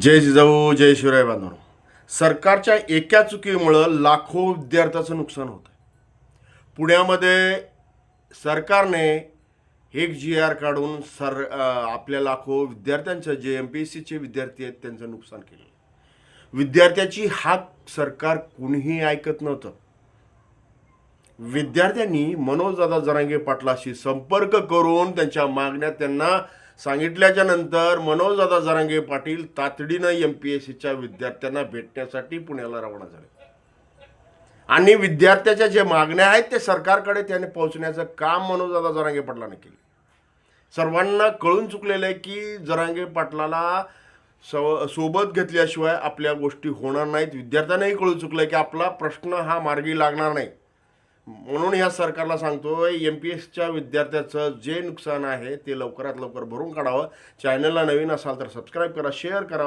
जय जिजाऊ जय शिवराय बांधव सरकारच्या एका चुकीमुळं लाखो विद्यार्थ्याचं नुकसान होतं पुण्यामध्ये सरकारने एक जी आर काढून सर आपल्या लाखो विद्यार्थ्यांचं जे एम पी एस सीचे विद्यार्थी आहेत त्यांचं नुकसान केलं विद्यार्थ्याची हाक सरकार कुणीही ऐकत नव्हतं. विद्यार्थ्यांनी मनोजदादा जरांगे पाटलाशी संपर्क करून त्यांच्या मागण्या त्यांना सांगितल्याच्या नंतर मनोजदादा जरांगे पाटील तातडीनं एम पी एस सीच्या विद्यार्थ्यांना भेटण्यासाठी पुण्याला रवाना झाले. आणि विद्यार्थ्याच्या जे मागण्या आहेत ते सरकारकडे त्याने पोहोचण्याचं काम मनोजदादा जरांगे पाटलाने केलं. सर्वांना कळून चुकलेलं आहे की जरांगे पाटलाला सव सोबत घेतल्याशिवाय आपल्या गोष्टी होणार नाहीत. विद्यार्थ्यांनाही कळून चुकलं आहे की आपला प्रश्न हा मार्गी लागणार नाही. म्हणून ह्या सरकारला सांगतोय एम पी एसच्या विद्यार्थ्याचं जे नुकसान आहे ते लवकरात लवकर भरून काढावं. चॅनलला नवीन असाल तर सबस्क्राईब करा शेअर करा.